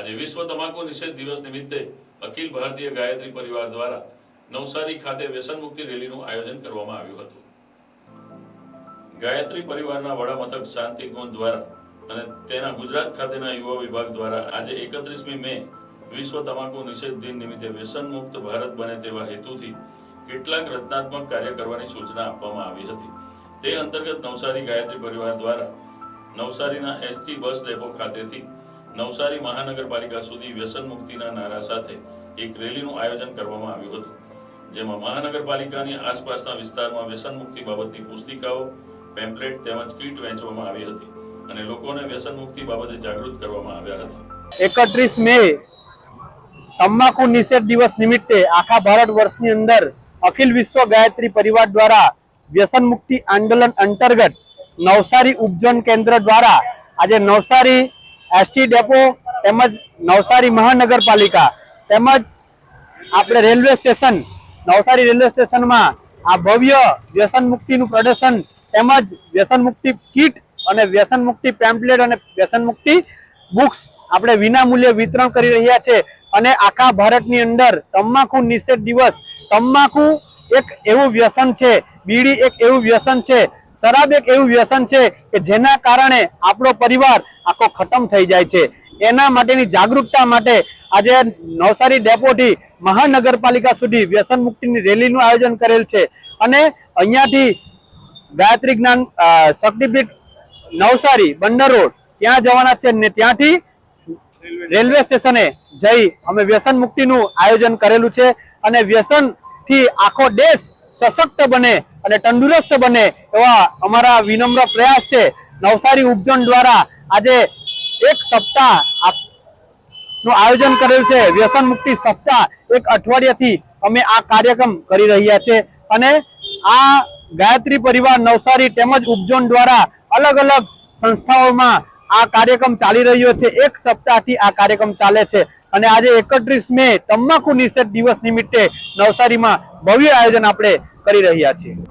આજે વિશ્વ તમાકુ નિષેધ દિવસ નિમિત્તે અખિલ ભારતીય ગાયત્રી પરિવાર દ્વારા નવસારી ખાતે વ્યસન મુક્તિ રેલીનું આયોજન કરવામાં આવ્યું હતું. ગાયત્રી પરિવારના વડા મથક શાંતિકુંજ દ્વારા અને તેના ગુજરાત ખાતેના યુવા વિભાગ દ્વારા આજે એકત્રીસમી મે વિશ્વ તમાકુ નિષેધ દિન નિમિત્તે વ્યસન મુક્ત ભારત બને તેવા હેતુથી કેટલાક રચનાત્મક કાર્ય કરવાની સૂચના આપવામાં આવી હતી. તે અંતર્ગત નવસારી ગાયત્રી પરિવાર દ્વારા નવસારીના એસટી બસ ડેપો ખાતેથી નવસારી મહાનગરપાલિકા સુધી વ્યસન મુક્તિના નારા સાથે એક રેલીનું આયોજન કરવામાં આવ્યું હતું, જેમાં મહાનગરપાલિકાની આસપાસના વિસ્તારમાં વ્યસન મુક્તિ બાબતની પુસ્તિકાઓ, પેમ્પલેટ તેમજ કીટ વહેંચવામાં આવી હતી અને લોકોને વ્યસન મુક્તિ બાબતે જાગૃત કરવામાં આવ્યા હતા. એકત્રીસ મે તમાકુ નિષેધ દિવસ નિમિત્તે આખા ભારત વર્ષની અંદર અખિલ વિશ્વ ગાયત્રી પરિવાર દ્વારા વ્યસન મુક્તિ આંદોલન અંતર્ગત નવસારી ઉપજન કેન્દ્ર દ્વારા આજે નવસારી એસટી ડેપો તેમજ નવસારી મહાનગરપાલિકા તેમજ આપણે રેલવે સ્ટેશન, નવસારી રેલવે સ્ટેશનમાં આ ભવ્ય વ્યસન મુક્તિનું પ્રદર્શન તેમજ વ્યસન મુક્તિ કીટ અને વ્યસન મુક્તિ પેમ્પલેટ અને વ્યસન મુક્તિ બુક્સ આપણે વિના મૂલ્યે વિતરણ કરી રહ્યા છે. અને આખા ભારતની અંદર તમાકુ નિષેધ દિવસ, તમાકુ એક એવું વ્યસન છે, બીડી એક એવું વ્યસન છે શરાબ એક એવું વ્યસન છે કે જેના કારણે આપણો પરિવાર આખો ખતમ થઈ જાય છે. એના માટેની જાગૃતતા માટે આજે નવસારી ડેપોથી મહાનગરપાલિકા સુધી વ્યસન મુક્તિની રેલીનું આયોજન કરેલ છે. અને અહીંયાથી ગાયત્રી જ્ઞાન શક્તિપીઠ નવસારી, બંદર રોડ, ત્યાં જવાના છે ને ત્યાંથી રેલવે સ્ટેશને જઈ અમે વ્યસન મુક્તિનું આયોજન કરેલું છે. અને વ્યસનથી આખો દેશ સશક્ત બને અને તંદુરસ્ત બને એવા અમારા વિનમ્ર પ્રયાસ છે. નવસારી ઉપજન દ્વારા આજે એક સપ્તાહનું આયોજન કરેલ છે. વ્યસન મુક્તિ સપ્તાહ એક અઠવાડિયાથી અમે આ કાર્યક્રમ કરી રહ્યા છે. અને આ ગાયત્રી પરિવાર નવસારી તેમજ ઉપજોન દ્વારા અલગ અલગ સંસ્થાઓમાં આ કાર્યક્રમ ચાલી રહ્યો છે. એક સપ્તાહથી આ કાર્યક્રમ ચાલે છે. અને આજે એકત્રીસ મે તમાકુ નિષેધ દિવસ નિમિત્તે નવસારીમાં ભવ્ય આયોજન આપણે કરી રહ્યા છીએ.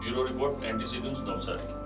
Bureau Report, antecedents, no, sir.